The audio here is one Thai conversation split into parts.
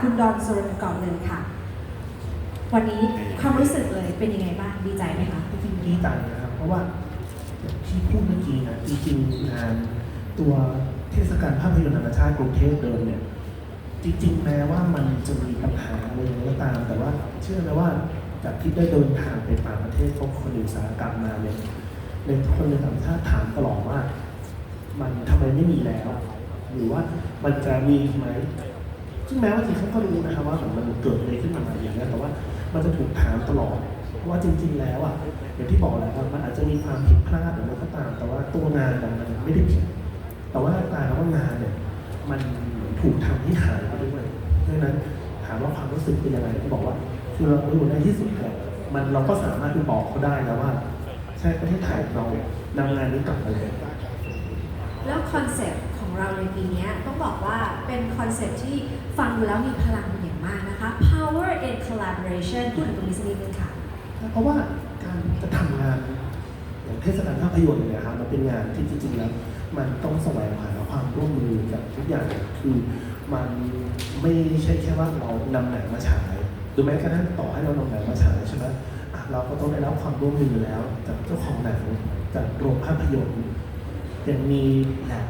คุณดอนสุรนก่อนเลยค่ะ วันนี้ความรู้สึกเลยเป็นยังไงบ้างดีใจไหมคะจริงๆดีใจนะครับเพราะว่าอย่างที่พูดเมื่อกี้นะจริงๆงานตัวเทศกาลภาพยนตร์นานาชาติกรุงเทพเดิมเนี่ยจริงๆแม้ว่ามันจะมีปัญหาอะไรอย่างไรก็ตาม แต่ว่าเชื่อไหมว่าจากที่ได้เดินทางไปต่างประเทศพบคนอุตสาหกรรมมาเนี่ยในคนในต่างชาติถามตลอดว่า มันทำไมไม่มีแล้ว หรือว่ามันจะมีไหม ซึ่งแม้ว่าจริงเขาก็รู้นะครับว่ามันเกิดอะไรขึ้นมาอย่างนี้แต่ว่ามันจะถูกถามตลอดว่าจริง ๆ แล้วอะอย่างที่บอกแล้วมันอาจจะมีความผิดพลาดหรืออะไรก็ตาม แต่ว่าตัวงานมันไม่ได้ผิดแต่ว่ากลายเป็นว่างานเนี่ยมันถูกทำให้หายไปด้วยเพราะฉะนั้นถามว่าความรู้สึกเป็นยังไงที่บอกว่าคือเราดูในที่สุดเนี่ยมันเราก็สามารถไปบอกเขาได้นะว่า ใช่ประเทศไทยเรานำงานนี้กลับมาเลยแล้วคอนเซปต์ เราในปีนี้ต้องบอกว่าเป็นคอนเซ็ปที่ฟังดูแล้วมีพลังอย่างมากนะคะ power in collaboration พูดถึงตรงนี้สักนิดนึงค่ะ เพราะว่าการจะทำงานอย่างเทศกาลภาพยนตร์เนี่ยครับมันเป็นงานที่จริงๆแล้วมันต้องแสวงหาความร่วมมือกับทุกอย่างคือมันไม่ใช่แค่ว่าเรานำหนังมาฉายหรือแม้กระทั่งต่อให้เรานำหนังมาฉายใช่ไหมเราก็ต้องได้รับความร่วมมือแล้วจากเจ้าของหนังจากโรงภาพยนตร์ยังมีแลบ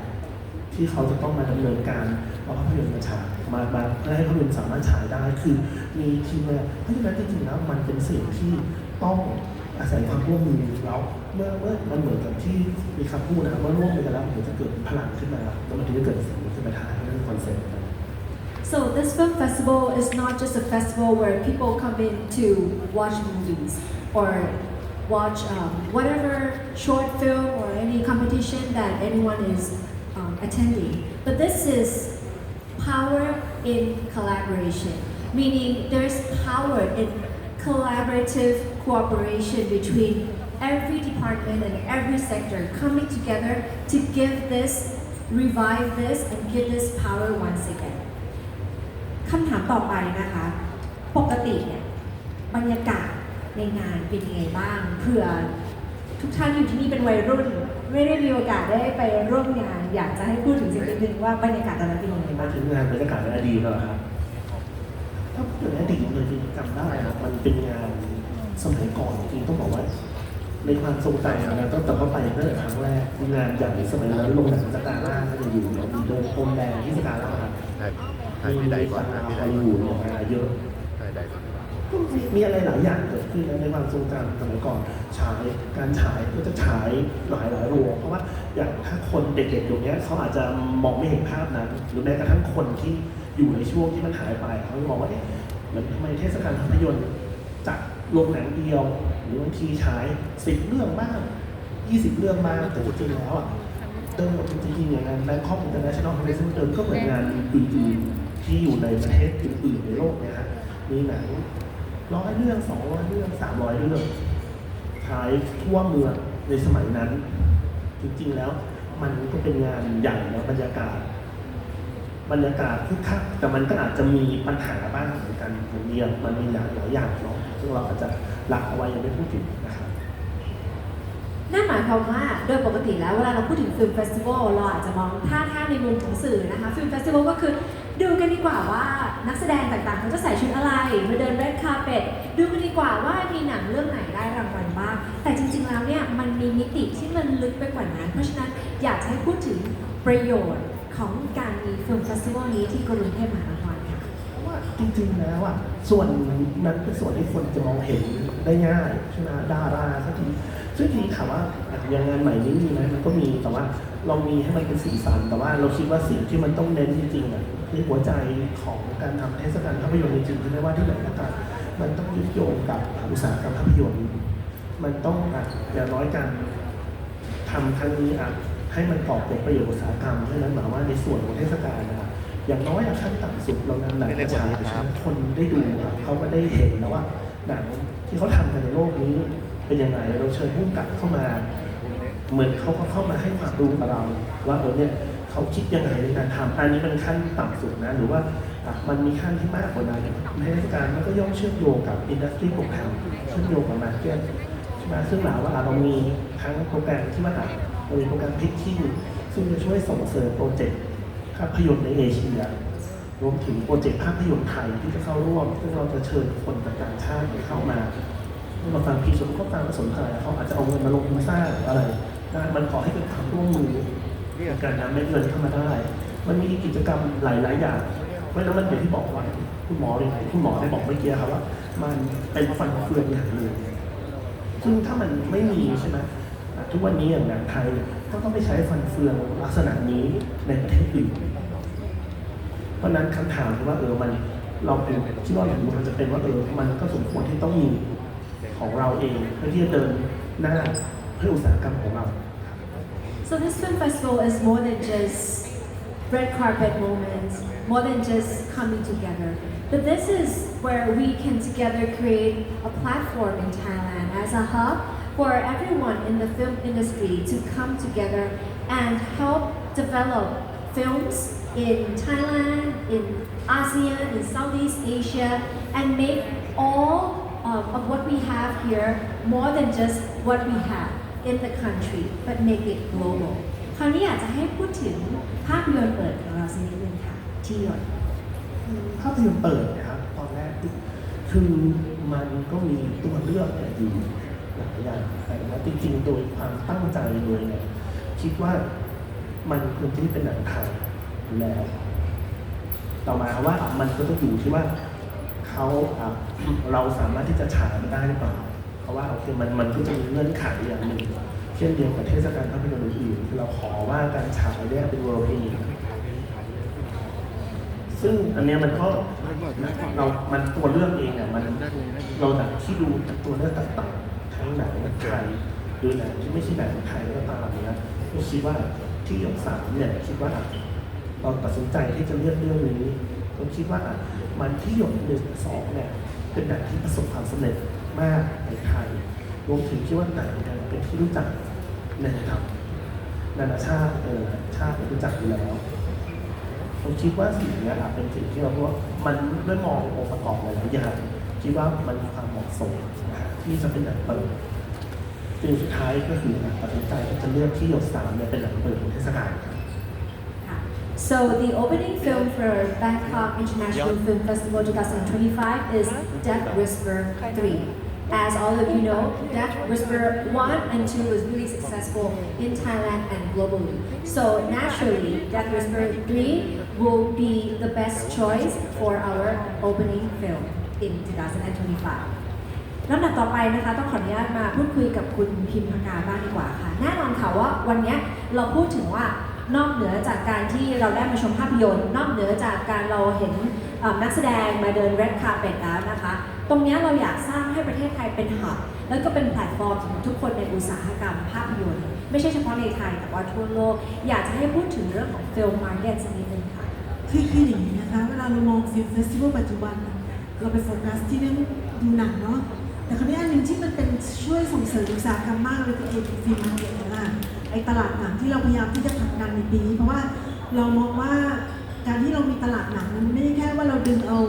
ที่เขาจะต้องมาดำเนินการเอาภาพยนตร์มาฉายมามาเพื่อให้ภาพยนตร์สามารถฉายได้คือมีทีมงานเพราะฉะนั้นจริงๆแล้วมันเป็นสิ่งที่ต้องอาศัยความร่วมมือแล้วเมื่อเมื่อมันเหมือนกับที่มีคำพูดนะว่าร่วมมือกันแล้วมันจะเกิดพลังขึ้นมาแล้วมันถึงจะเกิดสิ่งขึ้นมาได้นั่นคือคอนเซ็ปต์ So this film festival is not just a festival where people come in to watch movies or watch um, whatever short film or any competition that anyone is um, attending. But this is power in collaboration, meaning there's power in collaborative cooperation between every department and every sector coming together to give this, revive this, and give this power once again. คำถามต่อไปนะคะ ปกติเนี่ยบรรยากาศในงานเป็นยังไงบ้าง เผื่อ ทุกท่านอยู่ที่นี่เป็นวัยรุ่น ไม่ได้มีโอกาสได้ไปร่วมงาน อยากจะให้พูดถึงสิ่งนิดนึงว่าบรรยากาศตอนนั้นเป็นยังไงมาบ้าง ถึงงานบรรยากาศในอดีตแล้วเหรอครับถ้าพูดถึงอดีตเลยจริงๆจำได้ครับมันเป็นงานสมัยก่อนจริงๆต้องบอกว่า ในความทรงจำนะตั้งแต่เข้าไปตั้งแต่ครั้งแรกงานใหญ่สมัยนั้นโรงหนังสกาล่าก็จะอยู่เนี่ยมีเดินพรมแดงที่สกาล่าครับถ่ายถ่ายมีที่ใดก่สอนตาถ่ายร์ที่ฮใดอลก่ลีอนวูดเนี่ยมาเยอะถ่ายใดก่อนก็มีมีอะไรหลายอย่างเกิด ขึ้นในความทรงจำสมัยก่อนฉายการฉายก็จะฉายหลายหลายโรงเพราะว่าอย่างถ้าคนเด็กๆอยู่เนี้ยเขาอาจจะมองไม่เห็นภาพนั้น หรือแม้กระทั่งคนที่อยู่ในช่วงที่มันหายไปเขาจะมองว่าเอ๊ะเหมือนทำไมเทศกาลภาพยนตร์จัดโรงหนังเดียว หรือบางทีฉายสิบเรื่องบ้างยี่สิบเรื่องบ้างแต่จริงๆแล้วอะเดิมจริงๆอย่างงาน Bangkok International Festival เดิมก็เหมือนงานอื่นๆที่อยู่ในประเทศอื่นๆในโลกเนี่ยฮะมีหนัง ร้อยเรื่องสองร้อยเรื่องสามร้อยเรื่องฉายทั่วเมืองในสมัยนั้น จริงๆแล้วมันก็เป็นงานใหญ่แล้วบรรยากาศ บรรยากาศคึกคักแต่มันก็อาจจะมีปัญหาบ้างเหมือนกันมันมีมันมีอย่างหลายอย่างเนาะซึ่งเราอาจจะหลักเอาไว้ยังไม่พูดถึงนะครับนั่นหมายความว่าโดยปกติแล้วเวลาเราพูดถึงฟิล์มเฟสติวัลเราอาจจะมองถ้าถ้าในมุมของสื่อนะคะฟิล์มเฟสติวัลก็คือ ดูกันดีกว่าว่านักแสดงต่างๆเขาจะใส่ชุดอะไรมาเดินเรดคาเ p ตดูกันดีกว่าว่ามีหนังเรื่องไหนได้รางวัลบ้าง แต่จริงๆแล้วเนี่ยมันมีมิติที่มันลึกไปกว่านั้น เพราะฉะนั้นอยากจะให้พูดถึงประโยชน์ของการมีฟิล์มเฟสติวัลนี้ที่กรุงเทพมหานครค่ะเพราะว่าจริงๆแล้วอะส่วนนั้นเป็นส่วนที่คนจะมองเห็นได้ง่ายใช่ไหมดาราสักทีซึ่งทีนี้ถามว่าอะอย่างงานใหม่นี้มีไหมมันก็มีแต่ว่า เรามีให้มันเป็นสีสันแต่ว่าเราคิดว่าสิ่งที่มันต้องเน้นจริงๆอะคือหัวใจของการทำเทศกาลภาพยนตร์จริงๆคือไม่ว่าที่ไหนก็ตามมันต้องยึดโยงกับอุตสาหกรรมภาพยนตร์มันต้องอะอย่างน้อยการทำครั้งนี้อะให้มันก่อเป็นประโยชน์อุตสาหกรรมเพราะฉะนั้นหมายว่าในส่วนของเทศกาลนะครับอย่างน้อยอะขั้นต่ำสุดเรานำหนังกระจายคนได้ดูเขาก็ได้เห็นแล้วว่าหนังที่เขาทำกันในโลกนี้เป็นยังไงเราเชิญผู้กำกับเข้ามา เหมือนเขาก็เข้ามาให้ความรู้กับเรา ว่าเออเนี่ยเขาคิดยังไงในการทำอันนี้เป็นขั้นต่ำสุดนะหรือว่ามันมีขั้นที่มากกว่านั้นในเทศกาลมันก็ย่อมเชื่อมโยงกับอินดัสทรีโปรแกรมเชื่อมโยงกับมาร์เก็ตใช่ไหมซึ่งเราว่าเรามีทั้งโปรแกรมที่มาอัดเรามีโปรแกรมพิชชิ่ซึ่งจะช่วยส่งเสริมโปรเจกต์ภาพยนตร์ในเอเชียรวมถึงโปรเจกต์ภาพยนตร์ไทยที่จะเข้าร่วม ซึ่งเราจะเชิญคนจากต่างชาติเข้ามาเมื่อมาฟังพีชมก็ฟังแล้วสนใจเขาอาจจะเอาเงินมาลงทุนสร้างอะไร ได้มันขอให้เป็นความร่วมมือในการนำเม็ดเงินเข้ามาได้ มันมีกิจกรรมหลาย ๆ อย่าง เพราะฉะนั้นมันอย่างที่บอกว่าคุณหมอเลยคุณหมอได้บอกเมื่อกี้ครับว่า มันเป็นฟันเฟืองอย่างหนึ่งซึ่งถ้ามันไม่มีใช่ไหมทุกวันนี้อย่างหนังไทยก็ต้องไปใช้ฟันเฟืองลักษณะนี้ในประเทศอื่น เพราะนั้นคำถามคือว่าเออมันเราเป็นที่ว่าอย่างมันจะเป็นว่าเออมันก็สมควรที่ต้องมีของเราเองเพื่อที่จะเดินหน้า เพื่ออุตสาหกรรมของเรา So this film festival is more than just red carpet moments, more than just coming together. But this is where we can together create a platform in Thailand as a hub for everyone in the film industry to come together and help develop films in Thailand, in ASEAN, in Southeast Asia, and make all um, of what we have here more than just what we have In the country, but make it global. คราวนี้อยากจะให้พูดถึงภาพยนตร์เปิดของเราสักนิดนึงค่ะ ที่ยดภาพยนตร์เปิดนะครับตอนแรกคือมันก็มีตัวเลือกอยู่หลายอย่างแต่ว่าจริงๆ โดยความตั้งใจเลยเนี่ยคิดว่ามันควรจะเป็นหนังไทยอยู่แล้ว ต่อมาว่ามันก็ต้องอยู่ที่ว่าเขาเราสามารถที่จะฉายมันได้หรือเปล่า ราะว่าโอเคมันมันก็จะมีเงื่อนไขอย่างหนึ่งเช่นเดียวกับเทศกาลภาพยนตร์อื่นคือเราขอว่าการฉายเนี่ยเป็น world premiere ซึ่งอันเนี้ยมันก็เรา มันตัวเลือกเองอะมันเราจากที่ดูจากตัวเลือกต่างๆทั้งหนังไทยหรือหนังที่ไม่ใช่หนังไทยก็ตามเนี้ยก็คิดว่าที่ยกสามเนี่ยคิดว่าเราตัดสินใจที่จะเลือกเรื่องนี้ผมคิดว่ามันที่หยดหนึ่งสองเนี่ยเป็นหนังที่ประสบความสำเร็จ มากในไทยรวมถึงคิดว่าหนังเนี่ยเป็นที่รู้จักในระดับนานาชาติเออชาติรู้จักอยู่แล้วผมคิดว่าสิ่งนี้ครับเป็นสิ่งที่เราว่ามันด้วยมององค์ประกอบหลายๆอย่างคิดว่ามันมีความเหมาะสมนะฮะที่จะเป็นหนังเปิดจึงสุดท้ายก็คือตัดสินใจที่จะเลือกที่หยดสามเนี่ยเป็นหนังเปิดของเทศกาลครับ So the opening film for Bangkok International Film Festival 2025 is Death Whisper 3. As all of you know, Death Whisper 1 and 2 was really successful in Thailand and globally. So naturally, Death Whisper 3 will be the best choice for our opening film in 2025 ลำดับต่อไปนะคะต้องขออนุญาตมาพูดคุยกับคุณพิมพากาบ้างดีกว่าค่ะ แน่นอนค่ะว่าวันนี้เราพูดถึงว่านอกเหนือจากการที่เราได้มาชมภาพยนตร์ นอกเหนือจากการเราเห็นนักแสดงมาเดิน red carpet แล้วนะคะ ตรงนี้เราอยากสร้างให้ประเทศไทยเป็นหับแล้วก็เป็นแพลตฟอร์มสำหรับทุกคนในอุตสาหกรรมภาพยนตร์ ไม่ใช่เฉพาะในไทยแต่ว่าทั่วโลก อยากจะให้พูดถึงเรื่องของ film market สักนิดนึงค่ะ คือคืออย่างนี้นะคะ เวลาเรามองฟิล์มเฟสติวัลปัจจุบัน เราไปโฟกัสที่เรื่องดูหนังเนาะแต่คราวนี้อันหนึ่งที่มันเป็นช่วยส่งเสริมอุตสาหกรรมมากเลยคือไอ้ฟิล์มมาร์เก็ตนะไอ้ตลาดหนังที่เราพยายามที่จะผลักดันในปีนี้เพราะว่าเรามองว่าการที่เรามีตลาดหนังมันไม่ได้แค่ว่าเราดึงเอา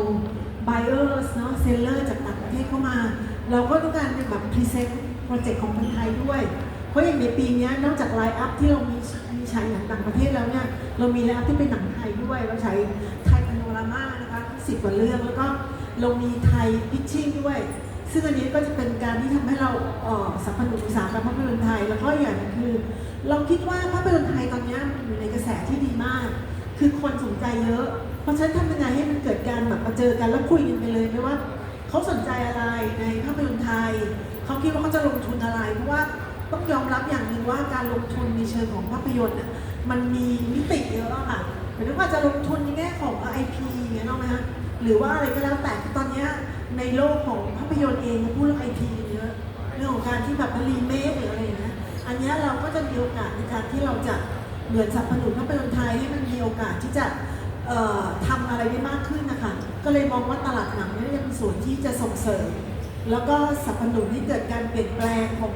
buyers เนาะ seller จากต่างประเทศเข้ามา เราก็ต้องการเป็นแบบ present โปรเจกต์ของคนไทยด้วย เพราะอย่างในปีนี้นอกจากไลน์อัพที่เรามีมีฉายหนังต่างประเทศแล้วเนี่ยเรามีไลน์อัพที่เป็นหนังไทยด้วย เราใช้ไทยพาโนรามานะคะสิบกว่าเรื่องแล้วก็เรามีไทยพิชชิ่งด้วย ซึ่งอันนี้ก็จะเป็นการที่ทำให้เราเอ่อสนับสนุนอุตสาหกรรมภาพยนตร์ไทย แล้วก็อย่างนึงคือ เราคิดว่าภาพยนตร์ไทยตอนนี้อยู่ในกระแสที่ดีมาก คือคนสนใจเยอะ เพราะฉะนั้นทำยังไงให้มันเกิดการแบบมาเจอกันแล้วคุยกันไปเลยไม่ว่าเขาสนใจอะไรในภาพยนตร์ไทยเขาคิดว่าเขาจะลงทุนอะไร เพราะว่าต้องยอมรับอย่างหนึ่งว่าการลงทุนในเชิงของภาพยนตร์น่ะมันมีมิติเยอะอะค่ะหมายถึงว่าจะลงทุนในแง่ของ IP อย่างเงี้ยเนาะไหมคะหรือว่าอะไรก็แล้วแต่ตอนเนี้ยในโลกของภาพยนตร์เองพูดเรื่อง IP เยอะเรื่องของการที่แบบรีเมคหรืออะไรอย่างเงี้ยอันนี้เราก็จะมีโอกาสในการที่เราจะเหมือนสนับสนุนภาพยนตร์ไทยให้มันมีโอกาสที่จะ ทำอะไรได้มากขึ้นนะคะ ก็เลยมองว่าตลาดหนังนี่ยเป็นส่วนที่จะส่งเสริม แล้วก็สนับสนุนให้เกิดการเปลี่ยนแปลงของ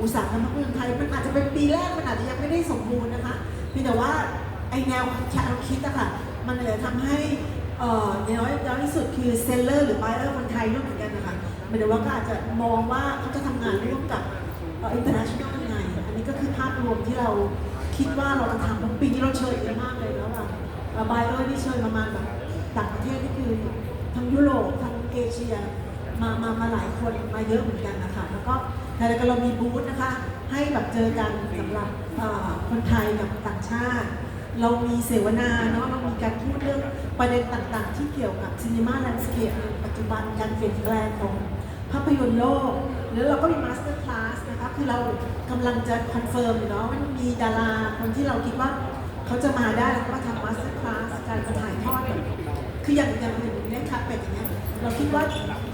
อุตสาหกรรมภาพยนตร์ไทย มันอาจจะเป็นปีแรก มันอาจจะยังไม่ได้สมบูรณ์นะคะเพียงแต่ว่าไอแนวแนวคิดอะค่ะ มันเลยทำให้เน้อยน้อยที่สุดคือเซลเลอร์หรือ b บเออร์คนไทยร่วมเหมือนกันนะคะหมายถึงว่าก็อาจจะมองว่าเขาจะทำงานร่วมกับเอ่อ international ยังไง อันนี้ก็คือภาพรวมที่เราคิดว่าเราจะทำปีนี้เราเชิญเยอะมากเลยแล้วแบ บบายเออร์นี่เชิญประมาณแบบต่างประเทศนี่คือทั้งยุโรปทั้งเอเชียมามามาหลายคนมาเยอะเหมือนกันนะคะแล้วก็ในรายการเรามีบูธนะคะ ให้แบบเจอกันสำหรับคนไทยกับต่างชาติ เรามีเสวนาเนาะเรามีการพูดเรื่องประเด็นต่างๆ ที่เกี่ยวกับซีนีมาแลนด์สเคปปัจจุบันการเปลี่ยนแปลงของภาพยนตร์โลก แล้วเราก็มีมาสเตอร์คลาสนะคะคือเรากำลังจะคอนเฟิร์มอยู่เนาะว่ามีดาราคนที่เราคิดว่าเขาจะมาได้แล้วก็ ลาสการถ่ายทอดแบบคืออย่างอย่างอื่นเล่นคับเป็ดอย่างเงี้ยเราคิดว่า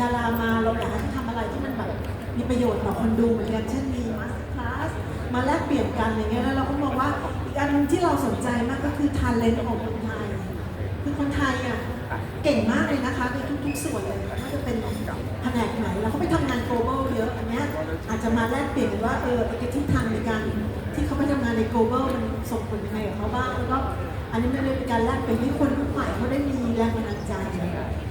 ดารามาเราอยากให้ทำอะไรที่มันแบบมีประโยชน์ต่อคนดูเหมือนกันเช่นมีมาสคลาสมาแลกเปลี่ยนกันอย่างเงี้ยแล้วเราก็มองว่าอีกอันนึงที่เราสนใจมากก็คือทานเลนของคนไทยคือคนไทยอะเก่งมากเลยนะคะในทุกๆส่วนเลยไม่ว่าจะเป็นแผนกไหนเราไปทำงาน global เยอะอันเนี้ยอาจจะมาแลกเปลี่ยนว่าเออไอ้ทิศทางในการที่เขาไปทำงานใน global มันส่งผลยังไงกับเขาบ้างแล้วก็ อันนี้มันเลยเป็นการแลกเปลี่ยนให้คนรุ่นใหม่เขาได้มีแรงบันดาลใจ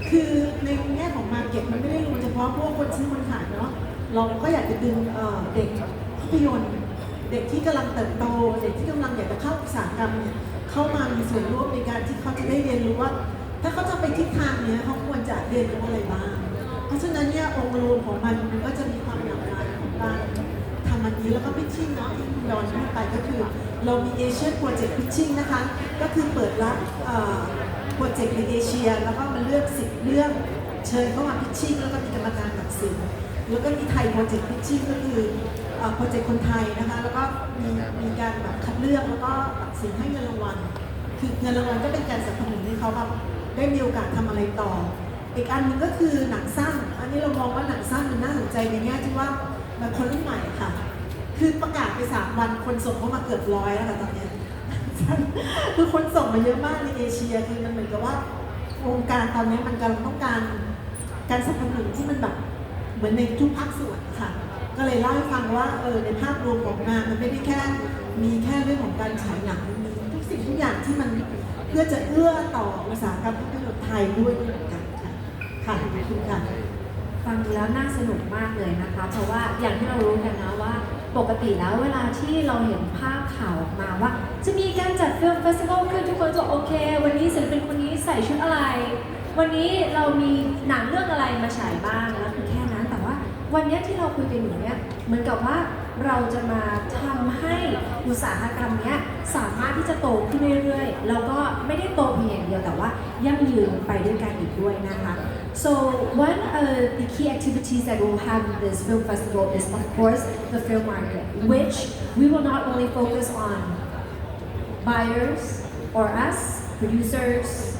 คือในแง่ของมาเก็ตมันไม่ได้รวมเฉพาะพวกคนซื้อคนขายเนาะ เราก็อยากจะดึงเด็กภาพยนตร์ เด็กที่กำลังเติบโต เด็กที่กำลังอยากจะเข้าอุตสาหกรรมเนี่ยเข้ามามีส่วนร่วมในการที่เขาจะได้เรียนรู้ว่า ถ้าเขาจะไปทิศทางเนี้ยเขาควรจะเรียนรู้อะไรบ้าง เพราะฉะนั้นเนี่ยองค์รวมของมันมันก็จะมีความหลากหลายของการทำอันนี้แล้วก็พิชชิ่งเนาะที่ดอนพูดไปก็คือ เรามีเอเชียโปรเจกต์พิชชิ่งนะคะ ก็คือเปิดรับโปรเจกต์ในเอเชีย แล้วก็มาเลือกสิบเรื่องเชิญเข้ามาพิชชิ่งแล้วก็มีกรรมการตัดสินแล้วก็มีไทยโปรเจกต์พิชชิ่งก็คือโปรเจกต์คนไทยนะคะ แล้วก็มีมีการแบบคัดเลือกแล้วก็ตัดสินให้เงินรางวัล คือเงินรางวัลก็เป็นการสนับสนุนให้เขาแบบได้มีโอกาสทำอะไรต่อ อีกอันหนึงก็คือหนังสั้น อันนี้เรามองว่าหนังสั้นมันน่าสนใจในแง่ที่ว่าแบบคนรุ่นใหม่ค่ะ คือประกาศไปสามวันคนส่งเข้ามาเกือบร้อยแล้วค่ะตอนนี้คือคนส่งมาเยอะมากในเอเชียคือมันเหมือนกับว่าวงการตอนนี้มันกำลังต้องการการสนับสนุนที่มันแบบเหมือนในทุกภาคส่วนค่ะ ก็เลยเล่าให้ฟังว่าเออในภาพรวมของงานมันไม่ได้แค่มีแค่เรื่องของการฉายหนังมันมีทุกสิ่งทุกอย่างที่มันเพื่อจะเอื้อต่ออุตสาหกรรมภาพยนตร์ไทยด้วยเหมือนกันค่ะค่ะขอบคุณค่ะฟังดูแล้วน่าสนุกมากเลยนะคะ เพราะว่าอย่างที่เรารู้กันนะว่า ปกติแล้วเวลาที่เราเห็นภาพข่าวออกมาว่า จะมีการจัดฟิล์มเฟสติวัลคือทุกคนจะโอเค วันนี้ศิลปินคนนี้ใส่ชุดอะไร วันนี้เรามีหนังเรื่องอะไรมาฉายบ้างแล้วคือแค่นั้นแต่ว่า วันนี้ที่เราคุยกันอยู่เนี่ยเหมือนกับว่าเราจะมาทำให้อุตสาหกรรมเนี้ยสามารถที่จะโตขึ้นเรื่อยๆแล้วก็ไม่ได้โตเพียงอย่างเดียวแต่ว่ายั่งยืนไปด้วยกันอีกด้วยนะคะ so one of the key activities that we'll have in this film festival is of course the film market mm-hmm. which we will not only focus on buyers or us, producers,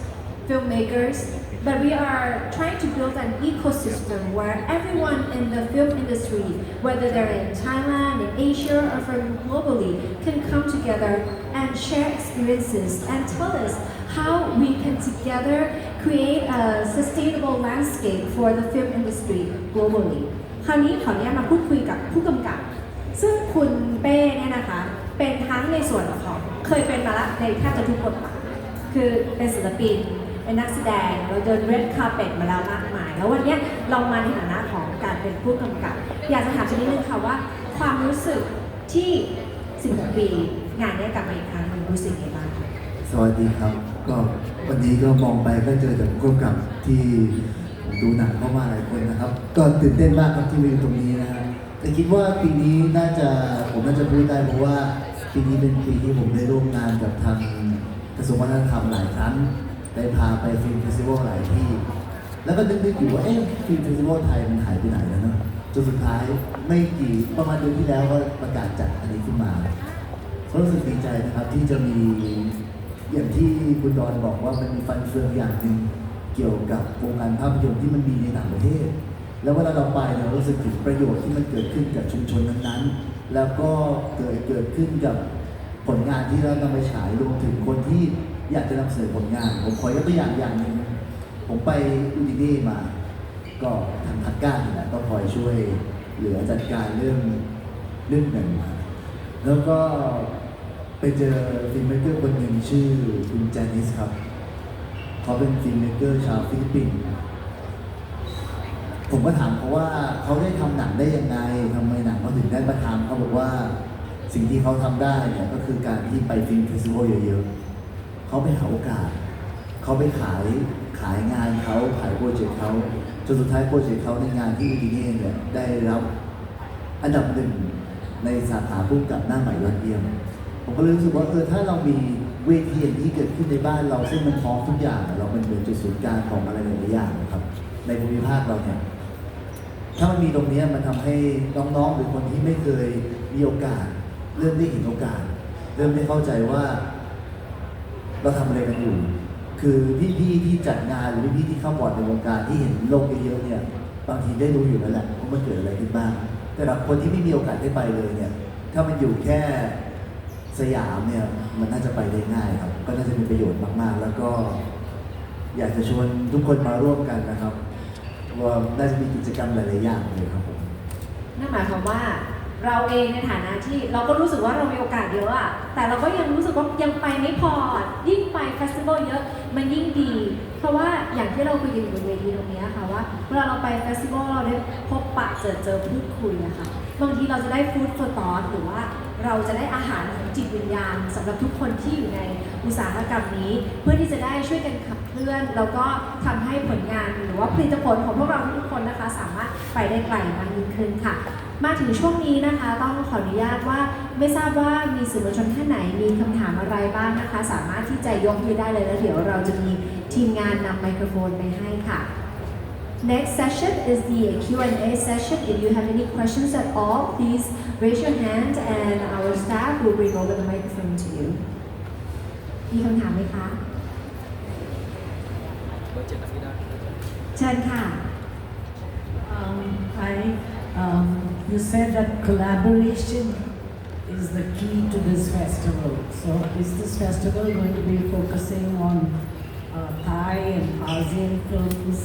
filmmakers, but we are trying to build an ecosystem where everyone in the film industry, whether they're in Thailand, in Asia, or from globally, can come together and share experiences and tell us how we can together create a sustainable landscape for the film industry globally. คราวนี้ขออนุญาตมาพูดคุยกับผู้กำกับ ซึ่งคุณเป้เนี่ยนะคะ เป็นทั้งในส่วนของเคยเป็นมาละในแทบจะทุกบทบาทคือเป็นศิลปิน เป็นนักแสดงเราเดินเรดคาร์เปตมาแล้วมากมาย แล้ววันนี้เรามาในฐานะของการเป็นผู้กำกับ อยากจะถามชนิดนึงค่ะว่า ความรู้สึกที่16ปีงานนี้กลับมาอีกครั้งมันรู้สึกยังไง สวัสดีครับ ก็วันนี้ก็มองไปก็เจอแต่ผู้กำกับที่ผมดูหนังเข้ามาหลายคนนะครับ ก็ตื่นเต้นมากครับที่มาอยู่ตรงนี้นะฮะแต่คิดว่าปีนี้น่าจะผมน่าจะพูดได้เพราะว่าปีนี้เป็นปีที่ผมได้ร่วมงานกับทางกระทรวงวัฒนธรรมหลายครั้งได้พาไปฟิล์มเฟสติวัลหลายที่ แล้วก็นึกๆอยู่ว่าเอ๊ะฟิล์มเฟสติวัลไทยมันหายไปไหนแล้วเนาะจนสุดท้ายไม่กี่ประมาณเดือนที่แล้วก็ประกาศจัดอันนี้ขึ้นมาก็รู้สึกดีใจนะครับที่จะมี อย่างที่คุณดอนบอกว่ามันมีฟันเฟืองอย่างหนึ่งเกี่ยวกับวงการภาพยนตร์ที่มันมีในต่างประเทศ แล้วเวลาเราไปเรารู้สึกถึงประโยชน์ที่มันเกิดขึ้นกับชุมชนนั้นๆ แล้วก็เกิดเกิดขึ้นกับผลงานที่เรานำไปฉายรวมถึงคนที่อยากจะนำเสนอผลงาน ผมขอยกตัวอย่างอย่างหนึ่งผมไปอูดิเน่มา ก็ทางทักก้านี่แหละก็คอยช่วยเหลือจัดการเรื่องเรื่องเงินมาแล้วก็ ไปเจอฟิล์มเมกเกอร์คนหนึ่งชื่อคุณแจนิสครับ เขาเป็นฟิล์มเมกเกอร์ชาวฟิลิปปินส์ผมก็ถามเขาว่าเขาได้ทำหนังได้ยังไงทำไมหนังเขาถึงได้มาทำเขาบอกว่าสิ่งที่เขาทำได้เนี่ยก็คือการที่ไปฟิล์มเฟสติวัลเยอะๆเขาไปหาโอกาส เขาไปขายขายงานเขาขายโปรเจกต์เขาจนสุดท้ายโปรเจกต์เขาในงานที่อูดิเน่เนี่ยได้รับอันดับหนึ่งในสาขาพุ่มกับหน้าใหม่ยอดเยี่ยม ผมก็เลยรู้สึกว่าเออถ้าเรามีเวทีอย่างนี้เกิดขึ้นในบ้านเราซึ่งมันพร้อมทุกอย่าง เราเป็นเหมือนจุดศูนย์กลางของอะไรหลายๆอย่างนะครับ ในภูมิภาคเราเนี่ยถ้ามันมีตรงนี้มันทำให้น้องๆหรือคนที่ไม่เคยมีโอกาส เริ่มได้เห็นโอกาส เริ่มได้เข้าใจว่า เราทำอะไรกันอยู่ คือพี่ๆที่จัดงานหรือพี่ๆที่เข้าบอร์ดในวงการที่เห็นโลกเยอะๆเนี่ย บางทีได้รู้อยู่แล้วแหละว่ามันเกิดอะไรขึ้นบ้างแต่สำหรับคนที่ไม่มีโอกาสได้ไปเลยเนี่ย ถ้ามันอยู่แค่ สยามเนี่ยมันน่าจะไปได้ง่ายครับ ก็น่าจะมีประโยชน์มากๆ แล้วก็ อยากจะชวนทุกคนมาร่วมกันนะครับว่าน่าจะมีกิจกรรมหลายๆอย่างเลยครับผมนั่นหมายความว่าเราเองในฐานะที่เราก็รู้สึกว่าเรามีโอกาสเยอะอะแต่เราก็ยังรู้สึกว่ายังไปไม่พอ ยิ่งไปเฟสติวัลเยอะมันยิ่งดี เพราะว่าอย่างที่เราคุยกันอยู่บนเวทีตรงเนี้ยค่ะว่าเวลาเราไปเฟสติวัลเราได้พบปะเจอเจอพูดคุยอะค่ะ บางทีเราจะได้ฟู้ด for thought หรือว่าเราจะได้อาหารของจิตวิญญาณสำหรับทุกคนที่อยู่ในอุตสาหกรรมนี้ เพื่อที่จะได้ช่วยกันขับเคลื่อน แล้วก็ทำให้ผลงานหรือว่าผลิตผลของพวกเราทุกคนนะคะ สามารถไปได้ไกลมากยิ่งขึ้นค่ะ มาถึงช่วงนี้นะคะ ต้องขออนุญาตว่าไม่ทราบว่ามีสื่อมวลชนท่านไหนมีคำถามอะไรบ้างนะคะ สามารถที่จะยกมือได้เลยแล้วเดี๋ยวเราจะมีทีมงานนำไมโครโฟนไปให้ค่ะ Next session is the Q&A session. If you have any questions at all, please raise your hand and our staff will bring over the microphone to you. มีคำถามไหมคะเชิญค่ะ Um, I, um, you said that collaboration is the key to this festival. So is this festival going to be focusing on uh, Thai and ASEAN films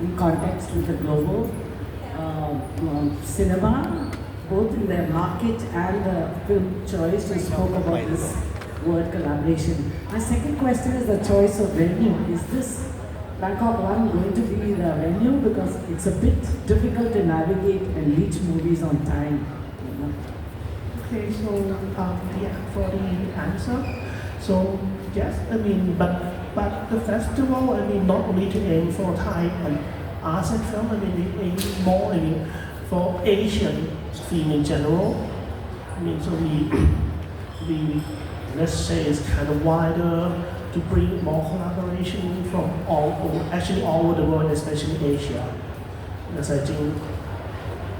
In context with the global uh, um, cinema, both in their market and the film choice? You spoke about this word collaboration. My second question is the choice of venue. Is this Bangkok One going to be the venue because it's a bit difficult to navigate and reach movies on time. Okay, so um, yeah, for the answer, so yes, I mean, but but the festival, I mean, not only to aim for Thai and ASEAN film, I mean, it aim more, I mean, for Asian film in general. I mean, so we we let's say it's kind of wider to bring more collaboration from all actually all over the world, especially Asia. Because I think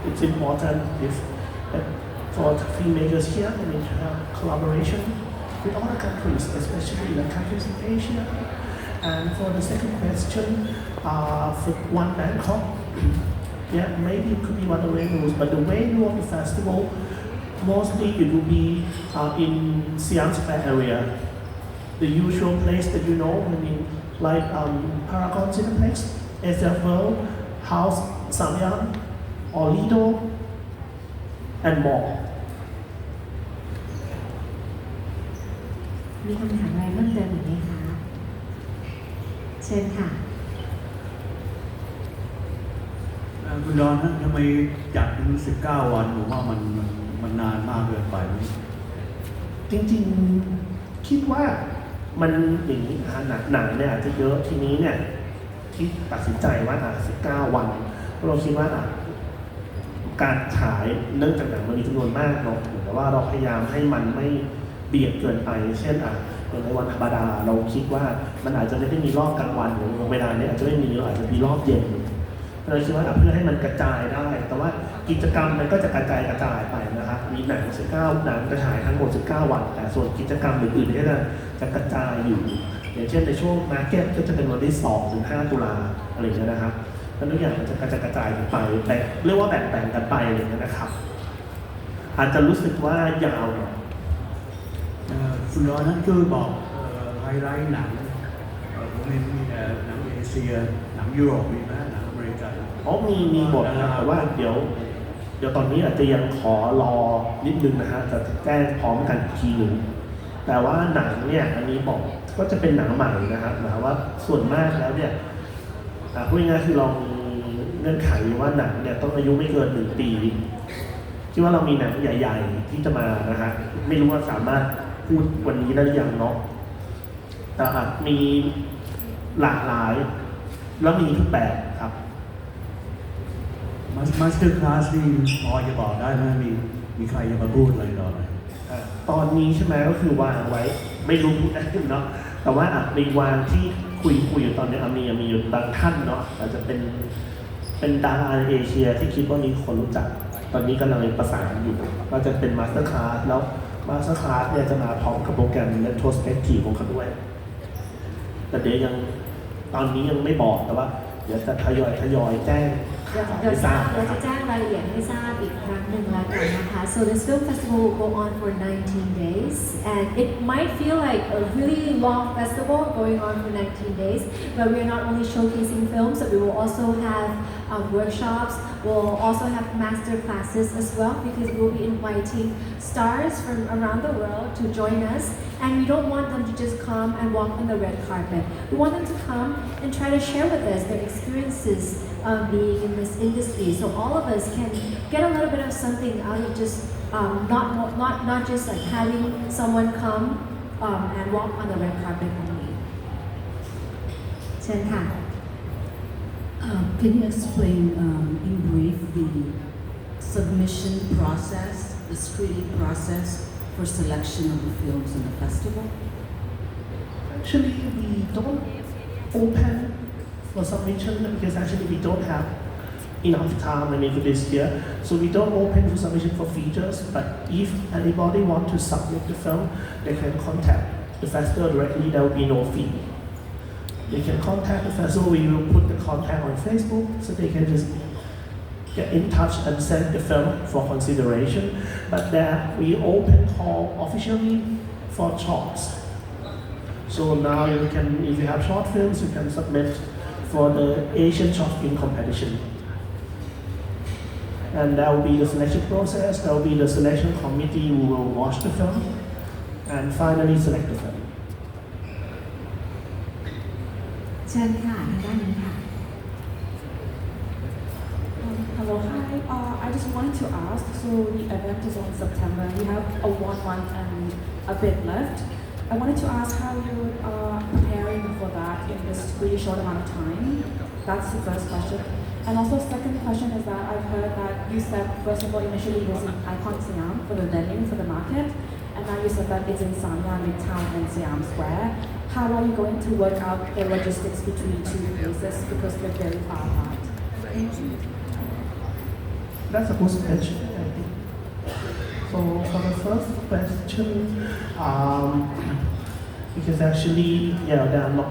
it's important if that for filmmakers here, I mean, to have collaboration with other countries, especially the countries in Asia. And for the second question, uh, for one Bangkok, yeah, maybe it could be one of the venues, but the venue of the festival, mostly it will be uh, in Siam Square area. The usual place that you know, I mean, like um, Paragon Cineplex, SF World, House Samyang, or Lido, and more. มีคำถามอะไรเพิ่มเติมอีกไหมคะ เชิญค่ะเอ่อคุณดอนฮะทำไมจัดถึง19 วันผมว่ามันมันมันนานมากเกินไปจริงๆ คิดว่ามันอย่างนี้นะฮะหนังหนังเนี่ยอาจจะเยอะทีนี้เนี่ยที่ตัดสินใจว่าอะ19 วันเพราะเราคิดว่าอะการฉายเนื่องจากหนังมันมีจำนวนมากเนาะเหมือนกับว่าเราพยายามให้มันไม่ เบียดเกินไป เช่นอะอย่างในวันธรรมดาเราคิดว่ามันอาจจะไม่ได้มีรอบกลางวันหรือเวลาเนี้อาจจะไม่มีเราอาจจะมีรอบเย็นเราคิดว่าเพื่อให้มันกระจายได้ แต่ว่ากิจกรรมมันก็จะกระจายกระจายไปนะครับ มีหนัง 19 หนังกระฉายทั้งหมด 19 วัน แต่ส่วนกิจกรรมอื่นๆก็จะจะกระจายอยู่ อย่างเช่นในช่วงมาร์เก็ตก็จะเป็นวันที่2ถึง5ตุลาอะไรอย่างเงี้ยนะครับแล้วทุกอย่างมันจะกระจายกระจายไปแต่เรียกว่าแบ่งๆกันไปอะไรอย่างเงี้ยนะครับ อาจจะรู้สึกว่ายาว หน่อยอ่อคุณดอนนั้นคือบอกไฮไลท์หนังเอ่อผมเห็นมีแต่หนังเอเชียหนังยุโรปมีไหมหนังอเมริกันอ๋อมีมีบทนะครับแต่ว่าเดี๋ยว เดี๋ยวตอนนี้อาจจะยังขอรอนิดนึงนะฮะจะแจ้งพร้อมกันทีหนึ่งแต่ว่าหนังเนี่ยอันนี้บอกก็จะเป็นหนังใหม่นะครับหมายว่าส่วนมากแล้วเนี่ยพูดง่ายๆคือเรามีเงื่อนไขว่าหนังเนี่ยต้องอายุไม่เกินหนึ่งปีที่ว่าเรามีหนังใหญ่ ๆ ที่จะมานะฮะไม่รู้ว่าสามารถ พูดวันนี้ได้หรือยังเนาะแต่อาจมีหลากหลาย แล้วมีทุกแบบครับมาสเตอร์คลาสนี่พอจะบอกได้ไหมมีมีใครจะมาพูดอะไรหน่อยอะตอนนี้ใช่ไหมก็คือวางไว้ ไม่รู้พูดได้เนาะแต่ว่าอะในวางที่คุยคุยอยู่ตอนนี้อะมีมีอยู่บางท่านเนาะอาจจะเป็นเป็นดาราในเอเชียที่คิดว่ามีคนรู้จัก ตอนนี้กำลังประสานอยู่ก็จะเป็นมาสเตอร์คลาสแล้ว มาสเตอร์คลาสเนี่ยจะมาพร้อมกับโปรแกรม retrospective ของเขาด้วย แต่เดี๋ยวยังตอนนี้ยังไม่บอกแต่ว่า เดี๋ยวจะทยอยทยอยแจ้งเดี๋ยวข่าวเดี๋ยวให้ทราบเรานะครัจะบแจ้งรายละเอียดให้ทราบอีกครั้งหนึ่งแล้วกันนะคะ so this film festival will go on for 19 days and it might feel like a really long festival going on for 19 days but we are not only showcasing films but we will also have um, workshops we'll also have master classes as well because we'll be inviting stars from around the world to join us and we don't want them to just come and walk on the red carpet we want them to come and try to share with us their experiences of being in this industry. So all of us can get a little bit of something out of just um, not not not just like having someone come um, and walk on the red carpet only. เชิญค่ะ uh, Can you explain um, in brief the submission process, the screening process for selection of the films in the festival? Actually, we don't open for submission because actually we don't have enough time I mean for this year. So we don't open for submission for features, but if anybody want to submit the film, they can contact the festival directly, there will be no fee. They can contact the festival, we will put the contact on Facebook, so they can just get in touch and send the film for consideration. But there we open call officially for shorts. So now you can, if you have short films, you can submit for the Asian Short Film Competition. And that will be the selection process, that will be the selection committee who will watch the film and finally select the film. เ ชิญค่ะทางด้านนี้ค่ะ Um, Hello, hi. Uh, I just wanted to ask, so the event is on September. We have a one month and a bit left. I wanted to ask how you are preparing for that in this really short amount of time. That's the first question. And also, second question is that I've heard that you said, first of all, initially it was in Icon Siam for the venue, for the market. And now you said that it's in Sanya, Midtown, and Siam Square. How are you going to work out the logistics between two places because they're very far apart? That's a good question, I think. So for the first question, um, because actually, yeah, there are not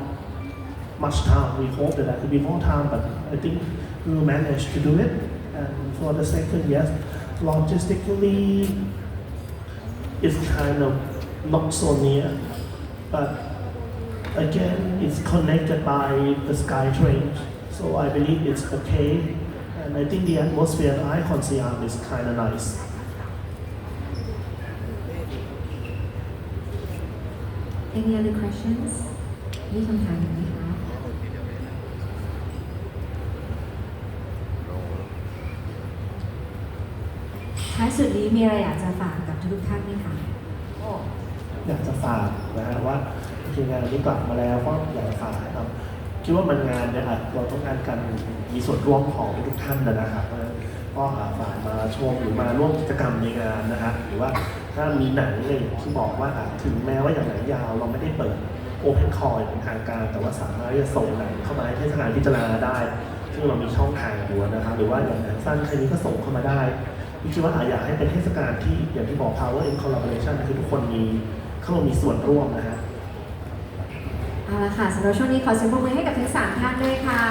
much time. We hope that there could be more time, but I think we will manage to do it. And for the second, yes, logistically, it's kind of not so near, but again, it's connected by the SkyTrain, so I believe it's okay. And I think the atmosphere at Icon Siam is kind of nice. Any other questions มีคำถามอีกไหมคะ ท้ายสุดนี้มีอะไรอยากจะฝากกับทุกๆท่านไหมคะ อยากจะฝากนะฮะว่าคืองานนี้กลับมาแล้วก็อยากจะฝากนะครับคิดว่ามันงานเนี่ยอาจเราต้องการกันมีส่วนร่วมของทุกท่านนะครับก็อาฝากมาชมหรือมาร่วมกิจกรรมในงานนะฮะหรือว่าถ้ามีหนังเนี่ยอย่างที่บอกว่าถึงแม้ว่าอย่างไหนยาวเราไม่ได้เปิดโอเพนคอยเป็นทางการ แต่ว่าสามารถที่จะส่งหนังเข้ามาให้เทศกาลพิจารณาได้ ซึ่งเรามีช่องทางอยู่นะครับหรือว่าอย่างหนังสั้นใครนี้ก็ส่งเข้ามาได้พี่คิดว่าอาอยากให้เป็นเทศกาลที่อย่างที่บอก power in collaboration คือทุกคนมี เข้ามามีส่วนร่วมนะฮะ เอาละค่ะสำหรับช่วงนี้ขอเสียงปรบมือให้กับทั้งสามท่านด้วยค่ะ